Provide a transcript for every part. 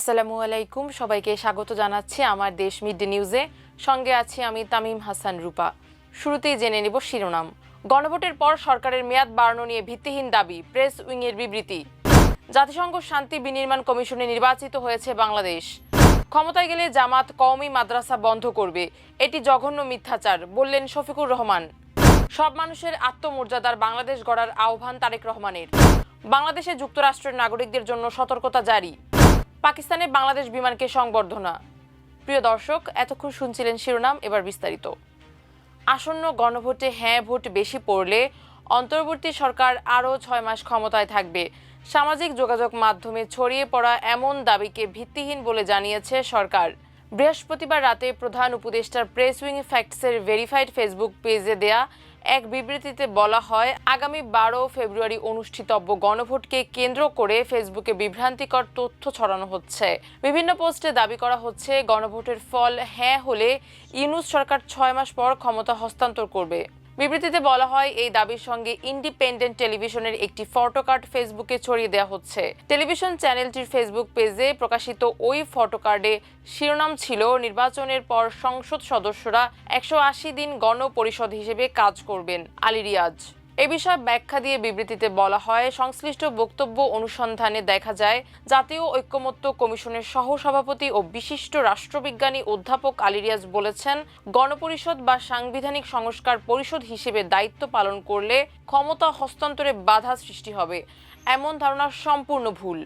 আসসালামু আলাইকুম। সবাইকে স্বাগত জানাচ্ছি আমার দেশ মিড ডে নিউজে। সঙ্গে আছি আমি তামিম হাসান রূপা। শুরুতেই জেনে নেব শিরোনাম। গণভোটের পর সরকারের মেয়াদ বাড়ানো নিয়ে ভিত্তিহীন দাবি, প্রেস উইংয়ের বিবৃতি। জাতিসংঘ শান্তি বিনির্মাণ কমিশনে নির্বাচিত হয়েছে বাংলাদেশ। ক্ষমতায় গেলে জামাত কওমি মাদ্রাসা বন্ধ করবে। এটি জঘন্য মিথ্যাচার, বললেন শফিকুর রহমান। সব মানুষের আত্মমর্যাদার বাংলাদেশ গড়ার আহ্বান তারেক রহমানের। বাংলাদেশে যুক্তরাষ্ট্রের নাগরিকদের জন্য সতর্কতা জারি। পাকিস্তানে বাংলাদেশ বিমানকে সংবর্ধনা। প্রিয় দর্শক, এতক্ষণ শুনছিলেন শিরোনাম, এবার বিস্তারিত। আসন্ন গণভোটে হ্যাঁ ভোট বেশি পড়লে অন্তর্বর্তী সরকার আরও ছয় মাস ক্ষমতায় থাকবে। সামাজিক যোগাযোগ মাধ্যমে ছড়িয়ে পড়া এমন দাবিকে ভিত্তিহীন বলে জানিয়েছে সরকার। বৃহস্পতিবার রাতে প্রধান উপদেষ্টার প্রেস উইং ফ্যাক্টসের ভেরিফাইড ফেসবুক পেজে দেয়া এক বিবৃতিতে বলা হয়, আগামী বারো ফেব্রুয়ারি অনুষ্ঠিতব্য গণভোটকে কেন্দ্র করে ফেসবুকে বিভ্রান্তিকর তথ্য ছড়ানো হচ্ছে। বিভিন্ন পোস্টে দাবি করা হচ্ছে, গণভোটের ফল হ্যাঁ হলে ইউনুস সরকার ছয় মাস পর ক্ষমতা হস্তান্তর করবে। বিবৃতিতে বলা হয়, এই দাবির সঙ্গে ইন্ডিপেন্ডেন্ট টেলিভিশনের একটি ফটোকার্ড ফেসবুকে ছড়িয়ে দেওয়া হচ্ছে। টেলিভিশন চ্যানেলটির ফেসবুক পেজে প্রকাশিত ওই ফটোকার্ডে শিরোনাম ছিল, নির্বাচনের পর সংসদ সদস্যরা একশো আশি দিন গণপরিষদ হিসেবে কাজ করবেন আলী রিয়াজ। এ বিষয়ে ব্যাখ্যা দিয়ে বিবৃতিতে বলা হয়, সংশ্লিষ্ট বক্তব্য অনুসন্ধানে দেখা যায়, জাতীয় ঐক্যমত্য কমিশনের সহসভাপতি ও বিশিষ্ট রাষ্ট্রবিজ্ঞানী অধ্যাপক আলিরিয়াজ বলেছেন, গণপরিষদ বা সাংবিধানিক সংস্কার পরিষদ হিসেবে দায়িত্ব পালন করলে ক্ষমতা হস্তান্তরে বাধা সৃষ্টি হবে। এমন ধারণা সম্পূর্ণ ভুল।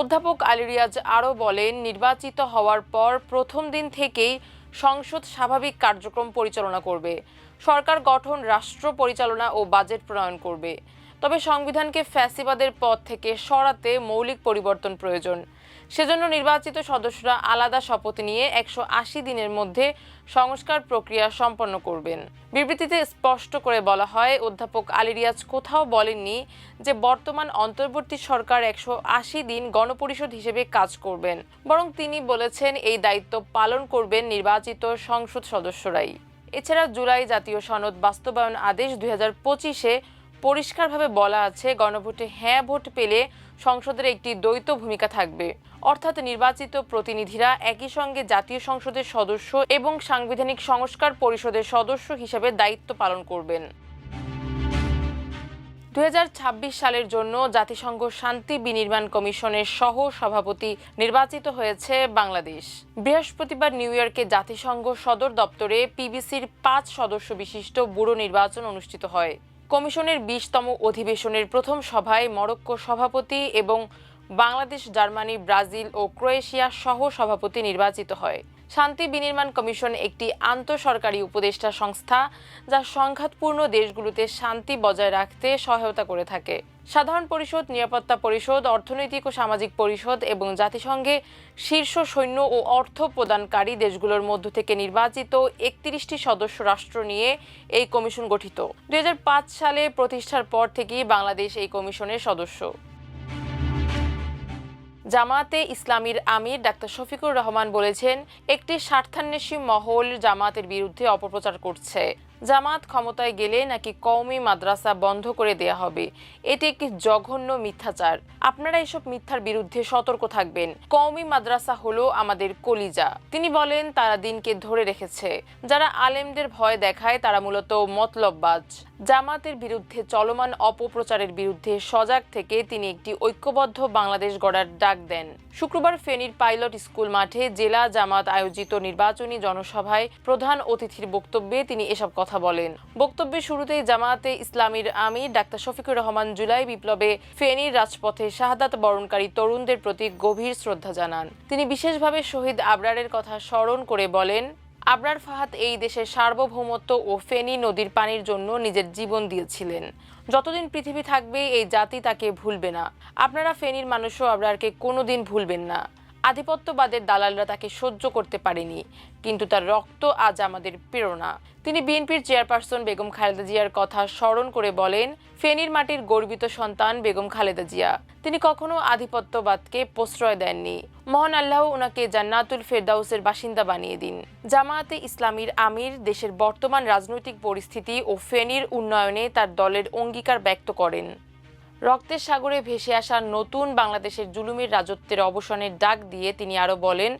অধ্যাপক আলিরিয়াজ আরও বলেন, নির্বাচিত হওয়ার পর প্রথম দিন থেকেই সংসদ স্বাভাবিক কার্যক্রম পরিচালনা করবে। সরকার গঠন, রাষ্ট্র পরিচালনা ও বাজেট প্রণয়ন করবে। তবে সংবিধানকে ফ্যাসিবাদের পথ থেকে সরাতে মৌলিক পরিবর্তন প্রয়োজন। সেজন্য নির্বাচিত সদস্যরা আলাদা শপথ নিয়ে একশো আশি দিনের মধ্যে সংস্কার প্রক্রিয়া সম্পন্ন করবেন। বিবৃতিতে স্পষ্ট করে বলা হয়, অধ্যাপক আলিরিয়াজ কোথাও বলেননি যে বর্তমান অন্তর্বর্তী সরকার একশো আশি দিন গণপরিষদ হিসেবে কাজ করবেন। বরং তিনি বলেছেন, এই দায়িত্ব পালন করবেন নির্বাচিত সংসদ সদস্যরাই। এছাড়া জুলাই জাতীয় সনদ বাস্তবায়ন আদেশ দুই হাজার পঁচিশে পরিষ্কারভাবে বলা আছে, গণভোটে হ্যাঁ ভোট পেলে সংসদের একটি দ্বৈত ভূমিকা থাকবে। অর্থাৎ নির্বাচিত প্রতিনিধিরা একই সঙ্গে জাতীয় সংসদের সদস্য এবং সাংবিধানিক সংস্কার পরিষদের সদস্য হিসেবে দায়িত্ব পালন করবেন। দুই হাজার ছাব্বিশ সালের জন্য জাতিসংঘ শান্তি বিনির্মাণ কমিশনের সহ সভাপতি নির্বাচিত হয়েছে বাংলাদেশ। বৃহস্পতিবার নিউ ইয়র্কে জাতিসংঘ সদর দপ্তরে পিবিসির পাঁচ সদস্য বিশিষ্ট ব্যুরো নির্বাচন অনুষ্ঠিত হয়। কমিশনের বিশতম অধিবেশনের প্রথম সভায় মরক্কো সভাপতি এবং বাংলাদেশ, জার্মানি, ব্রাজিল ও ক্রোয়েশিয়া সহ সভাপতি নির্বাচিত হয়। শান্তি বিনির্মাণ কমিশন একটি আন্তঃসরকারি উপদেষ্টা সংস্থা যা সংঘাতপূর্ণ দেশগুলোতে শান্তি বজায় রাখতে সহায়তা করে থাকে। সাধারণ পরিষদ, নিরাপত্তা পরিষদ, অর্থনৈতিক ও সামাজিক পরিষদ এবং জাতিসংঘে শীর্ষ সৈন্য ও অর্থ প্রদানকারী দেশগুলোর মধ্য থেকে নির্বাচিত একত্রিশটি সদস্য রাষ্ট্র নিয়ে এই কমিশন গঠিত। দুই হাজার পাঁচ সালে প্রতিষ্ঠার পর থেকেই বাংলাদেশ এই কমিশনের সদস্য। জামাতে ইসলামীর আমির ডাক্তার শফিকুর রহমান বলেছেন একটি স্বার্থান্বেষী মহল জামাতের বিরুদ্ধে অপপ্রচার করছে। জামাত ক্ষমতায় গেলে নাকি কওমি মাদ্রাসা বন্ধ করে দেয়া হবে? এটি একটি জঘন্য মিথ্যাচার। আপনারা এসব মিথ্যার বিরুদ্ধে সতর্ক থাকবেন। কওমি মাদ্রাসা হলো আমাদের কলিজা। তিনি বলেন, তারা দিনকে ধরে রেখেছে। যারা আলেমদের ভয় দেখায়, তারা মূলত মতলববাজ। জামাতের বিরুদ্ধে চলমান অপপ্রচারের বিরুদ্ধে সজাগ থেকে তিনি একটি ঐক্যবদ্ধ বাংলাদেশ গড়ার ডাক দেন। শুক্রবার ফেনীর পাইলট স্কুল মাঠে জেলা জামাত আয়োজিত নির্বাচনী জনসভায় প্রধান অতিথির বক্তব্যে তিনি এসব কথা বলেন। বক্তব্যের শুরুতেই জামাতে ইসলামীর আমির ডাক্তার শফিকুর রহমান জুলাই বিপ্লবে ফেনীর রাজপথে শাহাদাত বরণকারী তরুণদের প্রতি গভীর শ্রদ্ধা জানান। তিনি বিশেষভাবে শহীদ আবরারের কথা স্মরণ করে বলেন আবরার ফাহাদ এই দেশের সার্বভৌমত্ব ও ফেনী নদীর পানির জন্য নিজের জীবন দিয়েছিলেন। যতদিন পৃথিবী থাকবে, এই জাতি তাকে ভুলবে না। আপনারা ফেনীর মানুষও আবরারকে কোনোদিন ভুলবেন না। আধিপত্যবাদের দালালরা তাকে সহ্য করতে পারেনি, কিন্তু তার রক্ত আজ আমাদের প্রেরণা। তিনি বিএনপির চেয়ারপারসন বেগম খালেদা জিয়ার কথা স্মরণ করে বলেন, ফেনীর মাটির গর্বিত সন্তান বেগম খালেদা জিয়া। তিনি কখনো আধিপত্যবাদকে প্রশ্রয় দেননি। মহান আল্লাহ ওনাকে জান্নাতুল ফেরদাউসের বাসিন্দা বানিয়ে দিন। জামায়াতে ইসলামীর আমির দেশের বর্তমান রাজনৈতিক পরিস্থিতি ও ফেনীর উন্নয়নে তার দলের অঙ্গীকার ব্যক্ত করেন। রক্তের সাগরে ভেসে আসা নতুন বাংলাদেশের জুলুমের রাজত্বের অবসানের ডাক দিয়ে তিনি আরও বলেন,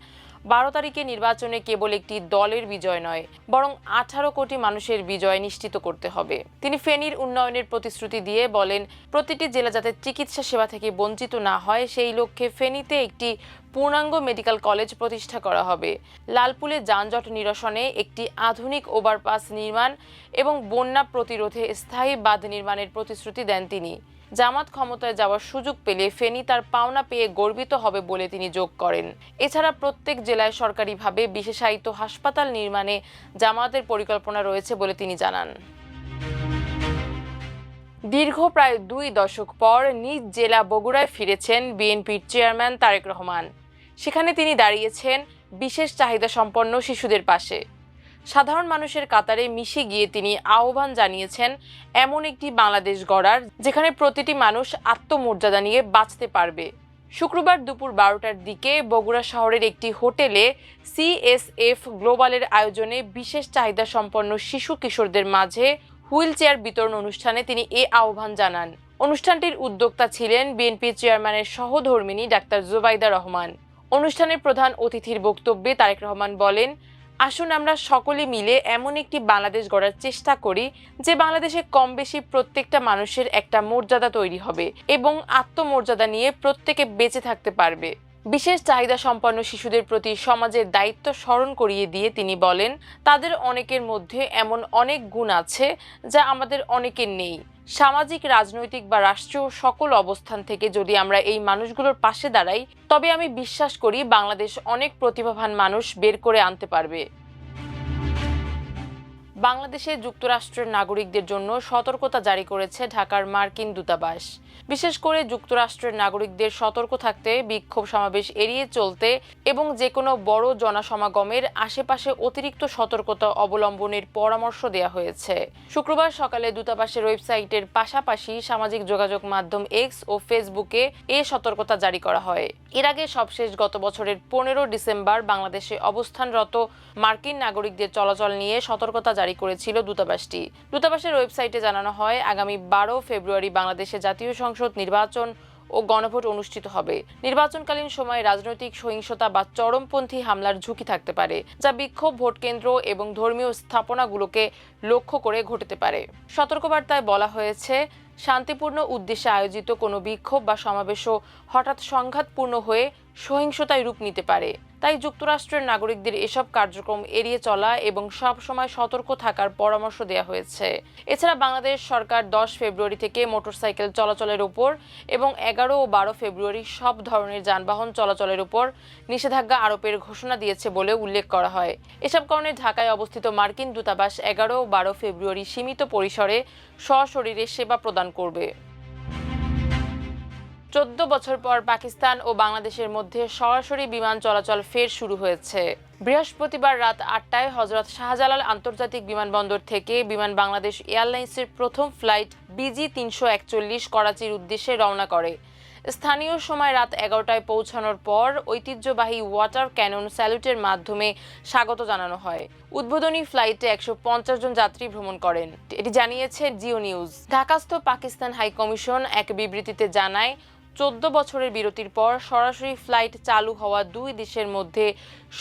বারো তারিখে নির্বাচনে কেবল একটি দলের বিজয় নয়, বরং আঠারো কোটি মানুষের বিজয় নিশ্চিত করতে হবে। তিনি ফেনীর উন্নয়নের প্রতিশ্রুতি দিয়ে বলেন, প্রতিটি জেলা যাতে চিকিৎসা সেবা থেকে বঞ্চিত না হয়, সেই লক্ষ্যে ফেনীতে একটি পূর্ণাঙ্গ মেডিকেল কলেজ প্রতিষ্ঠা করা হবে। লালপুলে যানজট নিরসনে একটি আধুনিক ওভারপাস নির্মাণ এবং বন্যা প্রতিরোধে স্থায়ী বাঁধ নির্মাণের প্রতিশ্রুতি দেন তিনি। জামাত ক্ষমতায় যাওয়ার সুযোগ পেলে ফেনী তার পাওনা পেয়ে গর্বিত হবে বলে তিনি যোগ করেন। এছাড়া প্রত্যেক জেলায় সরকারিভাবে বিশেষায়িত হাসপাতাল নির্মাণে জামাতের পরিকল্পনা রয়েছে বলে তিনি জানান। দীর্ঘ প্রায় দুই দশক পর নিজ জেলা বগুড়ায় ফিরেছেন বিএনপির চেয়ারম্যান তারেক রহমান। সেখানে তিনি দাঁড়িয়েছেন বিশেষ চাহিদা সম্পন্ন শিশুদের পাশে। সাধারণ মানুষের কাতারে মিশে গিয়ে তিনি আহ্বান জানিয়েছেন, এমন একটি বাংলাদেশ গড়ার, যেখানে প্রতিটি মানুষ আত্মমর্যাদা নিয়ে বাঁচতে পারবে। শুক্রবার দুপুর বারোটার দিকে বগুড়া শহরের একটি হোটেলে সিএসএফ গ্লোবালের আয়োজনে বিশেষ চাহিদা সম্পন্ন শিশু কিশোরদের মাঝে হুইল চেয়ার বিতরণ অনুষ্ঠানে তিনি এ আহ্বান জানান। অনুষ্ঠানটির উদ্যোক্তা ছিলেন বিএনপি চেয়ারম্যানের সহধর্মিনী ডাক্তার জুবাইদা রহমান। অনুষ্ঠানের প্রধান অতিথির বক্তব্যে তারেক রহমান বলেন আসুন আমরা সকলে মিলে এমন একটি বাংলাদেশ গড়ার চেষ্টা করি, যে বাংলাদেশে কম বেশি প্রত্যেকটা মানুষের একটা মর্যাদা তৈরি হবে এবং আত্মমর্যাদা নিয়ে প্রত্যেকে বেঁচে থাকতে পারবে। বিশেষ চাহিদা সম্পন্ন শিশুদের প্রতি সমাজের দায়িত্ব স্মরণ করিয়ে দিয়ে তিনি বলেন, তাদের অনেকের মধ্যে এমন অনেক গুণ আছে, যা আমাদের অনেকের নেই। সামাজিক, রাজনৈতিক বা রাষ্ট্রীয় সকল অবস্থান থেকে যদি আমরা এই মানুষগুলোর পাশে দাঁড়াই, তবে আমি বিশ্বাস করি বাংলাদেশ অনেক প্রতিভাবান মানুষ বের করে আনতে পারবে। বাংলাদেশে যুক্তরাষ্ট্রের নাগরিকদের জন্য সতর্কতা জারি করেছে ঢাকার মার্কিন দূতাবাস। বিশেষ করে যুক্তরাষ্ট্রের নাগরিকদের সতর্ক থাকতে বিক্ষোভ সমাবেশ এড়িয়ে চলতে এবং যে কোনো বড় জনসমাগমের আশেপাশে অতিরিক্ত সতর্কতা অবলম্বনের পরামর্শ দেওয়া হয়েছে। শুক্রবার সকালে দূতাবাসের ওয়েবসাইটের পাশাপাশি সামাজিক যোগাযোগ মাধ্যম এক্স ও ফেসবুকে এ সতর্কতা জারি করা হয়। এর আগে সবশেষ গত বছরের পনেরো ডিসেম্বর বাংলাদেশে অবস্থানরত মার্কিন নাগরিকদের চলাচল নিয়ে সতর্কতা জারি করেছিল দূতাবাসটি। দূতাবাসের ওয়েবসাইটে জানানো হয়, আগামী বারো ফেব্রুয়ারি বাংলাদেশে জাতীয় সংসদ নির্বাচন ও গণভোট অনুষ্ঠিত হবে। নির্বাচনকালীন সময়ে রাজনৈতিক সহিংসতা বা চরমপন্থী হামলার ঝুঁকি থাকতে পারে, যা বিক্ষোভ, ভোট কেন্দ্র এবং ধর্মীয় স্থাপনাগুলোকে লক্ষ্য করে ঘটতে পারে। সতর্কবার্তায় বলা হয়েছে, শান্তিপূর্ণ উদ্দেশ্যে আয়োজিত কোনো বিক্ষোভ বা সমাবেশও হঠাৎ সংঘাতপূর্ণ হয়ে সহিংসতায় রূপ নিতে পারে। তাই যুক্তরাষ্ট্রের নাগরিকদের এসব কার্যক্রম এড়িয়ে চলা এবং সব সময় সতর্ক থাকার পরামর্শ দেওয়া হয়েছে। এছাড়া বাংলাদেশ সরকার দশ ফেব্রুয়ারি থেকে মোটরসাইকেল চলাচলের উপর এবং এগারো ও বারো ফেব্রুয়ারি সব ধরনের যানবাহন চলাচলের উপর নিষেধাজ্ঞা আরোপের ঘোষণা দিয়েছে বলে উল্লেখ করা হয়। এসব কারণে ঢাকায় অবস্থিত মার্কিন দূতাবাস এগারো ও বারো ফেব্রুয়ারি সীমিত পরিসরে সশরীরে সেবা প্রদান করবে। চোদ্দ বছর পর পাকিস্তান ও বাংলাদেশের মধ্যে সরাসরি বিমান চলাচল ফের শুরু হয়েছে। বৃহস্পতিবার রাত আটটায় হজরত শাহজালাল আন্তর্জাতিক বিমানবন্দর থেকে বিমান বাংলাদেশ এয়ারলাইন্সের প্রথম ফ্লাইট বিজি তিনশো একচল্লিশ করাচির উদ্দেশ্যে রওনা করে। স্থানীয় সময় রাত এগারোটায় পৌঁছানোর পর ঐতিহ্যবাহী ওয়াটার ক্যানন স্যালুটের মাধ্যমে স্বাগত জানানো হয়। উদ্বোধনী ফ্লাইটে একশো পঞ্চাশ জন যাত্রী ভ্রমণ করেন। এটি জানিয়েছে জিও নিউজ। ঢাকাস্থ পাকিস্তান হাই কমিশন এক বিবৃতিতে জানায় চোদ্দ বছরের বিরতির পর সরাসরি ফ্লাইট চালু হওয়া দুই দেশের মধ্যে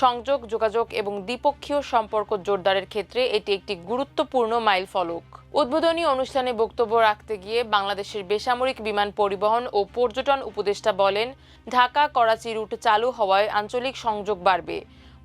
সংযোগ, যোগাযোগ এবং দ্বিপক্ষীয় সম্পর্ক জোরদারের ক্ষেত্রে এটি একটি গুরুত্বপূর্ণ মাইল ফলক। উদ্বোধনী অনুষ্ঠানে বক্তব্য রাখতে গিয়ে বাংলাদেশের বেসামরিক বিমান পরিবহন ও পর্যটন উপদেষ্টা বলেন ঢাকা করাচি রুট চালু হওয়ায় আঞ্চলিক সংযোগ বাড়বে।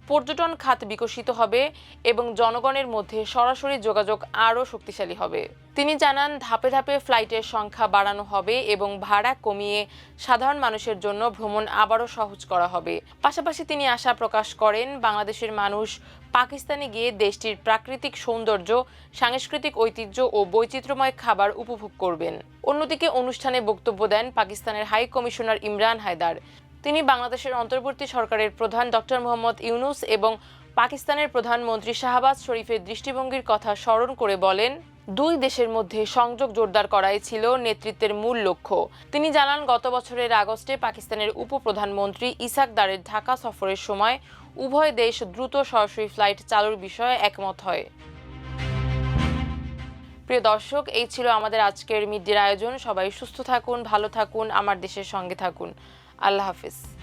পর্যটন খাত বিকশিত হবে এবং জনগণের মধ্যে সরাসরি যোগাযোগ আরও শক্তিশালী হবে। তিনি জানান, ধাপে ধাপে ফ্লাইটের সংখ্যা বাড়ানো হবে এবং ভাড়া কমিয়ে সাধারণ মানুষের জন্য ভ্রমণ আবারও সহজ করা হবে। পাশাপাশি তিনি আশা প্রকাশ করেন, বাংলাদেশের মানুষ পাকিস্তানে গিয়ে দেশটির প্রাকৃতিক সৌন্দর্য, সাংস্কৃতিক ঐতিহ্য ও বৈচিত্র্যময় খাবার উপভোগ করবেন। অন্যদিকে অনুষ্ঠানে বক্তব্য দেন পাকিস্তানের হাই কমিশনার ইমরান হায়দার। তিনি বাংলাদেশের অন্তর্বর্তী সরকারের প্রধান ডক্টর মোহাম্মদ ইউনুস এবং পাকিস্তানের প্রধানমন্ত্রী শাহবাজ শরীফের দৃষ্টিভঙ্গির কথা স্মরণ করে বলেন, দুই দেশের মধ্যে সংযোগ জোরদার করাই ছিল নেতৃত্বের মূল লক্ষ্য। তিনি জানান, গত বছরের আগস্টে পাকিস্তানের উপপ্রধানমন্ত্রী ইসাক দারের ঢাকা সফরের সময় উভয় দেশ দ্রুত সরাসরি ফ্লাইট চালুর বিষয়ে একমত হয়। প্রিয় দর্শক, এই ছিল আমাদের আজকের মিড ডের আয়োজন। সবাই সুস্থ থাকুন, ভালো থাকুন, আমার দেশের সঙ্গে থাকুন। আল্লাহ হাফিজ।